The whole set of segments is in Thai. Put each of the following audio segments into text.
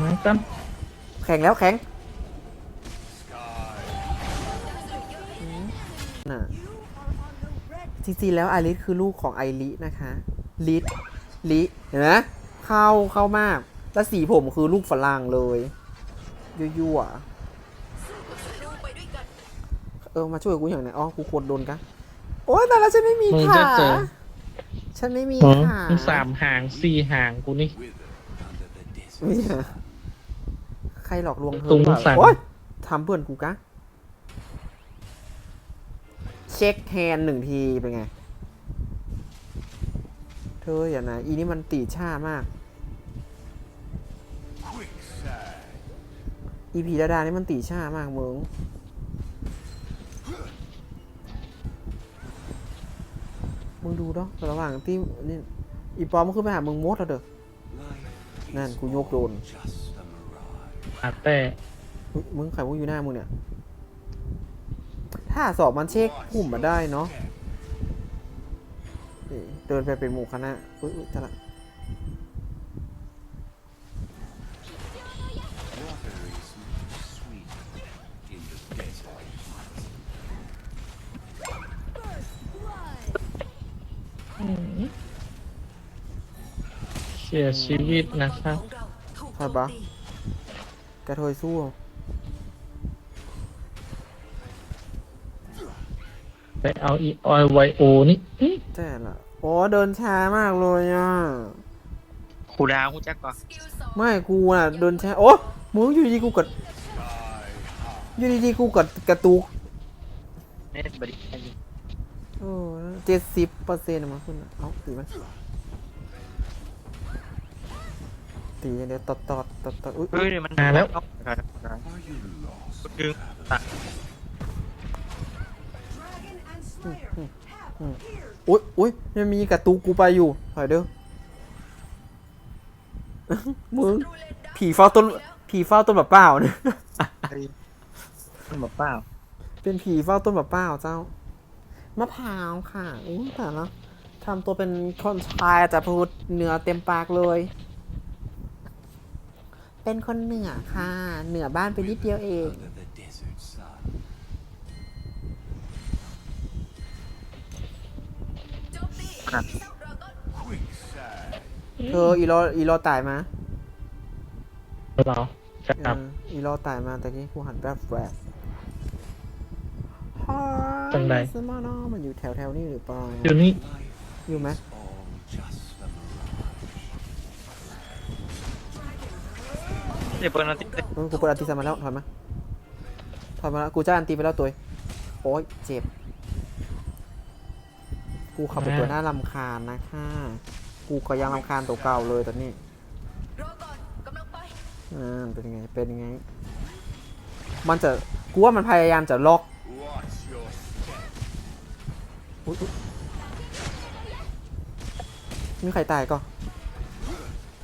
มาตั้มแข็งแล้วแข็งน่ะจริงๆแล้วไอริสคือลูกของไอรินะคะลิสลิเห็นไหมเข้าเข้ามาก แล้วสีผมคือลูกฝรั่งเลยยั่วๆเออมาช่วยกูอย่างไหนอ๋อกูกดโดนกันโอ๊ยแต่ละฉันไม่มีมึงขาจะเจอฉันไม่มีหือขามึงสามหางสี่หางกูนี่ไม่ ใช่ใครหลอกลวงเธอตุ้งหรือเปสั่ล่างโอ๊ยทำเพื่อนกูกะ เช็คแฮนด์หนึ่งทีเป็นไง เธออย่านะ อีนี่มันตีช่ามาก อีพีดาดานี่มันตีช่ามากมึง มึงดูเนาะระหว่างที่นี่อีปอมมันขึ้นไปหามึงมดแล้วเด้อ นั่นกูยกโดน อาแต่อุ๊ยมึงใครมึงอยู่หน้ามึงเนี่ย ถ้าสอบมันเช็คพุ่มมาได้เนาะเอ๊ะเดินไปเป็นหมู่คณะอุ้ยอุ๊ยจะละเสียชีวิตนะครับ ใช่ปะก ระเทยสู้ไปเอาอีออยไวโอนี่อื้อแต่ละโอ้เดินช้ามากเลยอะครูดาวกูจักก่อนไม่กูอะเดินช้าโอ้มึงอยู่ดีๆกูกดอยู่ดีๆกูกดกระตุกเน็ตบริโอ้เจ็ดสิบเปอร์เซ็นต์มาคุณเอ้าตีมัน ตีอย่างเดียวตอดตอดตอดตอดอุ้ยเฮ้ยเดี๋ยวมันมาแล้ว ดึงตัดอุ้ยอุ้ยยังมีกระตุกกูไปอยู่ถอยเด้อมึงผีเฝ้าต้นผีเฝ้าต้นแบบเปล่าเนี่ยมันบอกเปล่าเป็นผีเฝ้าต้นแบบเปล่าเจ้ามะพร้าวค่ะอุ้ยแต่ละทำตัวเป็นคนชายแต่พูดเหนือเต็มปากเลย เป็นคนเหนือค่ะ เหนือบ้านไปนิดเดียวเองเธออีโรอีโรตายมาเหรอจะกลับเอออีโรตายมาแต่กี้กูหันแบบแฟบจังใด สมาโนมันอยู่แถวแถวๆนี้หรือเปล่าอยู่นี่อยู่ไหม เดี๋ยวเปิดนาทีเออกูเปิดอันตีสมาแล้วถอยมาถอยมาแล้วกูจะอันตีไปแล้วตัวโอ้ยเจ็บ กูขับไปตัวหน้าลำคาญนะค่ะกูก็ยังลำคาญตัวเก่าเลยตอนนี้รอก่อนกำลังไปอ่าเป็นยังไงเป็นยังไง มันจะกูว่ามันพยายามจะล็อกอุ๊ยอุ๊ยมีใครตายก็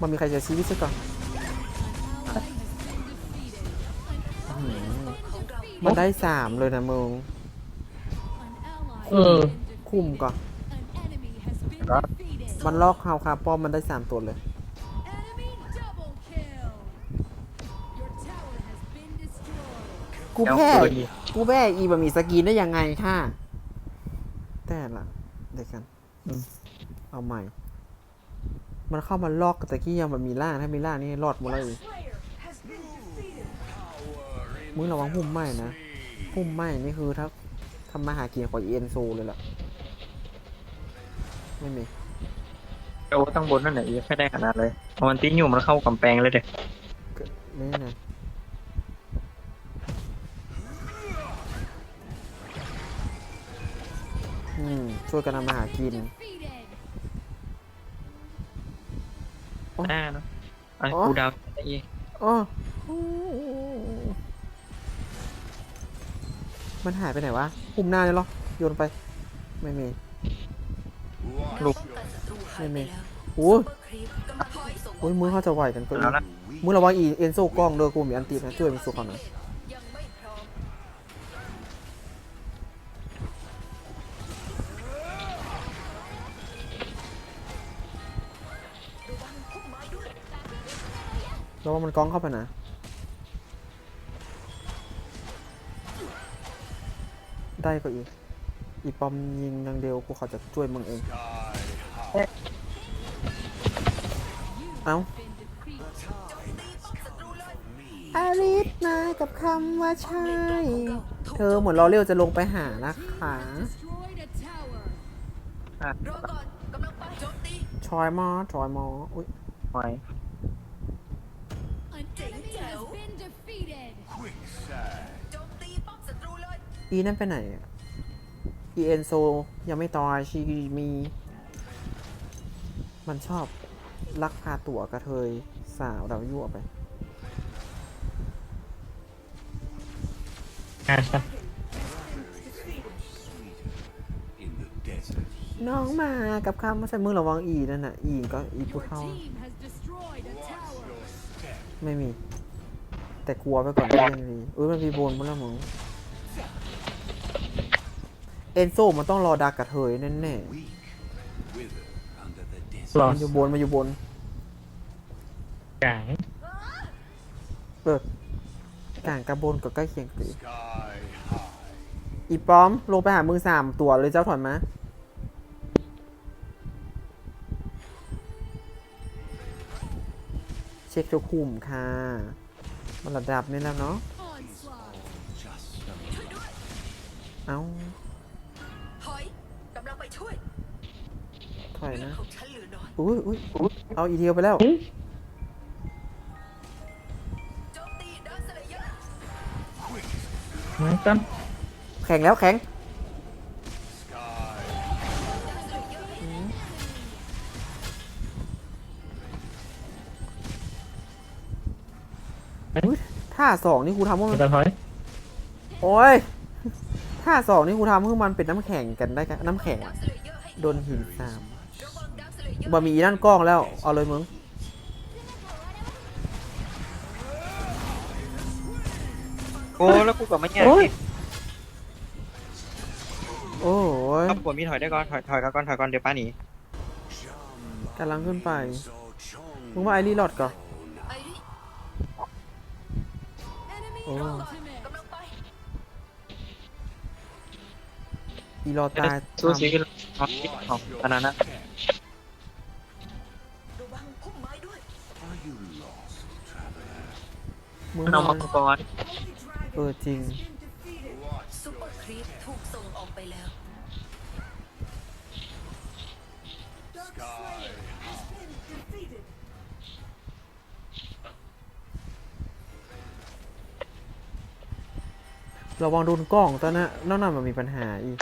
มันมีใครเสียชีวิตซะก่อน มันได้สามเลยนะมึงเออ คุ้มก่อนมันลอกคาวคาป้อมมันได้สามตัวเลย กูเจ้าแพ้เปิดดีกูแพ้อีบะหมี่สกรีนได้ยังไงค่ะ แต่ละเดี๋ยวกัน อืม เอาใหม่ มันเข้ามาลอกตะกี้ยังมันมีล่างถ้ามีล่างนี่รอดหมดเลย มึงระวังพุ่มไหม้นะพุ่มไหม้นี่คือถ้าทำมาหากินของเอ็นโซเลยล่ะ ไม่มีโอ้ตั้งบนนั่นแหละยังไม่ได้ขนาดเลยเอามันตีนอยู่มันเข้ากำแพงเลยเด็กก็นี่นะอืมช่วยกันทำมาหากินหน้าเนาะอันอ๋อครูดาวได้อีกอ๋อ มันหายไปไหนวะปุ่มหน้าเนี่ยเหรอ โยนไป ไม่มีลูกไม่มี โอ้ยครีปกำลังถอยส่งโอ้ยมือเขาจะไหวกันก็แล้วนะ มือระวังอีเอ็นโซกล้องเด้อกูมีอันตีนะช่วยมันสู้เขาหน่อยยังไม่พร้อมระวังพุ่มไม้ด้วยแล้วว่ามันกล้องเข้าไปนะ ได้ก็อีก อีปอมยิงอย่างเดียวกูเขาจะช่วยมึงเอง เอ้าอาริสนายกับคำว่าใช่ เธอเหมือนเราเรียวจะลงไปหานะคะ Destroyed a tower. อะรอก่อนกำลังไปโจมตีชอยมอชอยมออุ้ยหอย อีนั่นไปไหนอะอีเอนโซยังไม่ตายชีมี มันชอบลักพาตั๋วกระเทยสาวดาวยั่วไปงานซะน้องมากับคำว่าใส่มือระวังอีนั่นน่ะ อีก็อีผู้ Your เท่า team has destroyed a tower. ไม่มี แต่กลัวไปก่อนที่มันมีเอ้ยมันมีโบนมาแล้วมึงเอนโซมันต้องรอดักกระเทยแน่แน่รๆอมันอยู่บนมันอยู่บนกลางเปิดกลางกับบนกับใกล้เคียงกันอีกอีปอมลงไปหามือสามตัวเลยเจ้าถอนมาเช็คทุกคุมค่ะมันระดับนี้แล้วเนาะ Onslaught. เอ้าถอยกำลัง ไปช่วยถอยเรื่องนะ ของฉันเหลือน้อยอุ้ยอุ้ยเอาอีเทียวไปแล้วอุ๊ยโจมตีดาวสเลเยอร์มากันแข็งแล้วแข็งดาวสเลเยอร์ให้อุ๊ยท่าสองนี่ครูทำว่ามัน จะถอย โอ้ย ท่าสองนี่ครูทำให้มันเป็นน้ำแข็งกันได้กันน้ำแข็งดาอะวสเลเยอร์ให้โดนหินสามระวังดาวสเลเยอร์บะหมี่นั่นกล้องแล้ว เอาเลยมึงโอ้แล้วกูกับมันเนี่ยโอ้ยโอ้ยครับผมมีถอยได้ก่อนถอยถอยก่อนถอยก่อนเดี๋ยวป้าหนีกำลังขึ้นไปมึงว่าไอรีหลอดก่อนไอ้ อีรอตายสู้ซีกันเอาที่ของอันนั้นนะระวังพุ่มไม้ด้วยมึงมันเอามังกรเออจริงซุปเปอร์ครีปถูกส่งออกไปแล้วระวังโดนกล้องตอนนั้นนั่นน่ะมันมีปัญหาอีก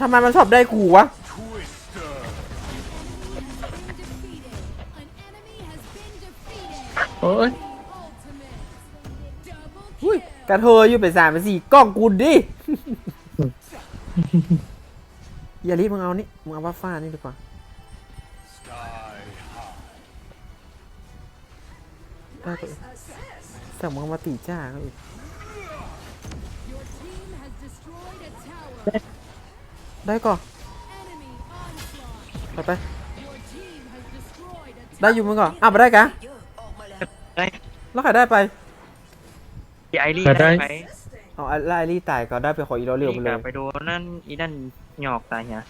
ทำไมมันชอบได้กูวะ Defeated. An enemy has been defeated. โอ้ย Ultimate. Double อุ้ย kill. กระเทยอยู่เป็นสามเป็นสี่กล้องกูดิ อย่ารีบมึงเอานี่มึงเอาว่าฟ้านี่ดีกว่า ได้ตัวเองแต่มึงเอามาตีจ้าเขาอีก ได้ก่อน Enemy onslaught. ไปไป Your team has destroyed a ได้อยู่มึงก่อนอ้าวไปได้กะเยอะออกมาแล้วได้แล้วใครได้ไปที่ไอรีได้ไหมเอาไล่รี่ตายก็ได้ไปขออีโรเรียวไปนี่เลกะยไปดูนั่นอีนั่นหยอกตายเนี่ย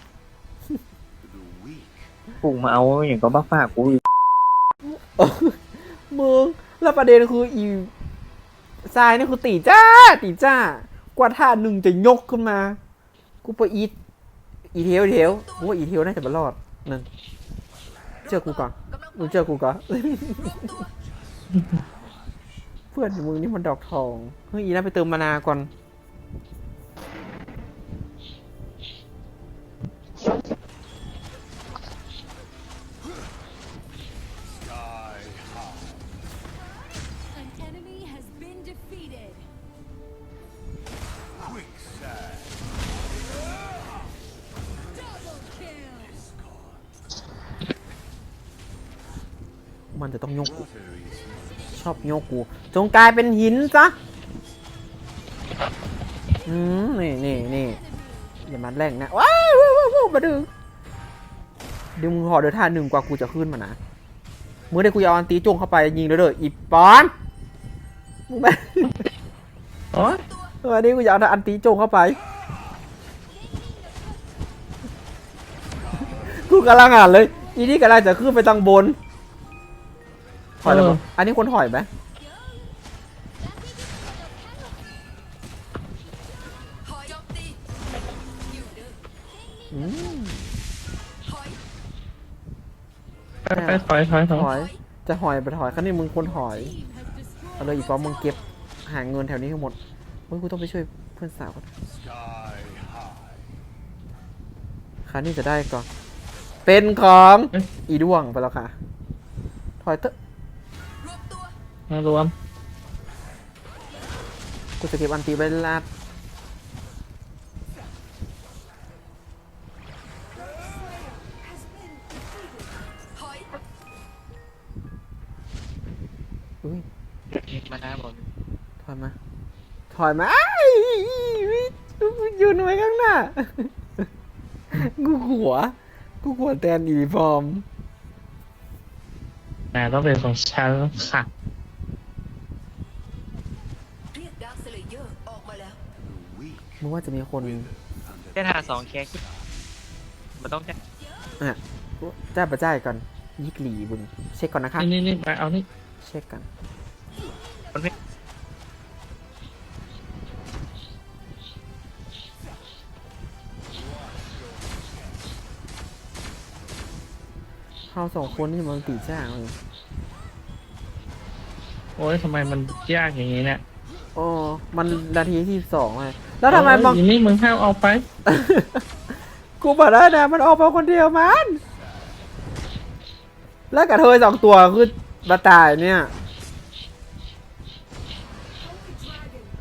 ปู่มาเอาอย่างก็บ้าฝากกูอีกมึงแล้วประเด็นคืออีทรายนี่คือตีจ้าตีจ้ากว่าท่าหนึ่งจะยกขึ้นมา กูไปอีท อีเทวอีเทวกูว่าอีเทวน่าจะมารอดนั่นเจอกูก่อนมึงเจอกูก่อนเพื่อนมึงนี่มันดอกทองเฮ้ยอีน่าไปเติมมานาก่อน มันจะต้องโยกกูชอบโยกกู จงกลายเป็นหินซะอืมนี่นี่นี่อย่ามาแรงนะว้าวว้าวว้าวมาดึงเดี๋ยวมึงหอเดินท่าหนึ่งกว่ากูจะขึ้นมานะมือได้กูจะเอาอันตีจงเข้าไปยิงเด้อเด้ออีปอนมึงไปโอ้ยวันนี้กูจะเอาอันตีจงเข้าไปกูกำลังอ่านเลย อีนี่กำลังจะขึ้นไปตังบน ถอยแล้วมั้งอันนี้คนถอยไหมถอยโจมตีอยู่เด้ออืมถอยไปไปถอยถอยถถอยอยจะถอยไปถอยคันนี้มึงคนถอย Team has destroyed เอาเลยอีกปอมมึงเก็บหาเงินแถวนี้ให้หมดเฮ้ยกูต้องไปช่วยเพื่อนสาวก่อนคันนี้จะได้ก่อนเป็นของอีด้วงไปแล้วค่ะ ถอยเตอะรวบ ตัวมารวม กูจะเก็บอันตีไว้ลาดถอยอุ้ยมาหน้าบอกถอยมา ถอยมาอ้ายยืนไว้ข้างหน้า กูหัว กูหัวแตนอีฟอร์ม แต่ต้องเป็นของฉันค่ะ เลเยอร์ออกมาแล้ว มึงว่าจะมีคนแค่ท่าสองแค่มันต้องแค่อะจ้าประจ้ายก่อนยิกหลีบุญเช็คก่อนนะคะนี่นี่นี่ไปเอานี่เช็คกันมันไม่เราสองคนนี่มันตีจ้าเลยโอ้ยทำไมมันยากอย่างนี้เนี่ย โอ้มันนาทีที่สองเลยแล้วทำไมมองโยนี่มึงห้ามเอาไป กูบอกแล้วนะมันออกมาคนเดียวมัน แล้วกับเธอสองตัวคือมาตายเนี่ย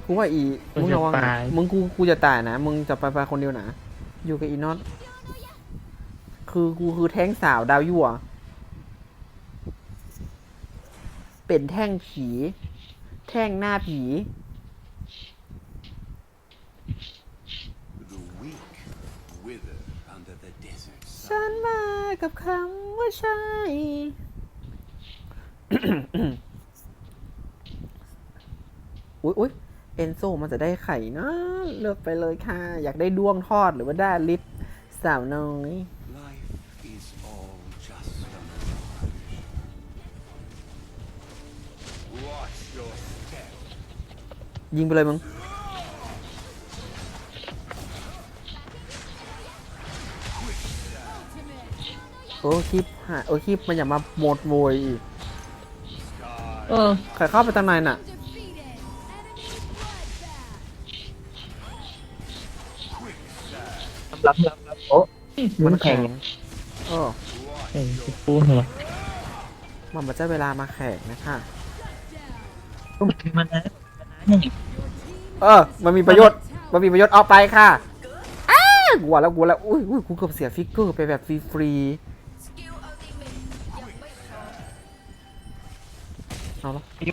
กูว่าอีมึมึงงจะระวังนะตาย มึงกูกูจะตายนะมึงจะไปไปคนเดียวนะอยู่กับอีน็อตคือกูคือแท่งสาวดาวยั่วเป็นแท่งผี แท่งหน้าผี The weak wither under the desert sun. ฉันมากับคำว่าใช่ อุ๊ยอุ๊ยเอนโซมันจะได้ไข่นะ เลือกไปเลยค่ะ อยากได้ด้วงทอดหรือว่าได้ลิตสาวน้อย ยิงไปเลยมึงโอ้คลิปหาโอ้คลิปมันอย่ามาโหมดโวยอีกเออใครเข้าไปทางในน่ะ defeated. Enemy bloodbath. รับรับรับโอ้มันแข็งโอ้เอ็งกูเหรอมันมาจะเวลามาแข่งนะคะมันนะ เออ มันมีประโยชน์ มันมีประโยชน์เอาไปค่ะอ้ากลัวแล้วกลัวแล้ว อุ้ยอุ้ยกูเกือบเสียฟิกเกอร์ไปแบบฟรีสกิลอัลติเมทยังไม่พร้อมๆเอาละโย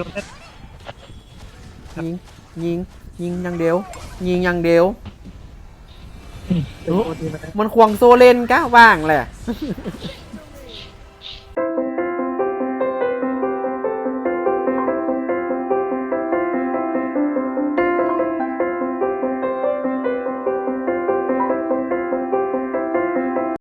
นยิง ยิง ยิงอยังเดียว ยิงอยังเดียวโอ้ดีมันนะมันควงโซเลนก้าว่างแหละ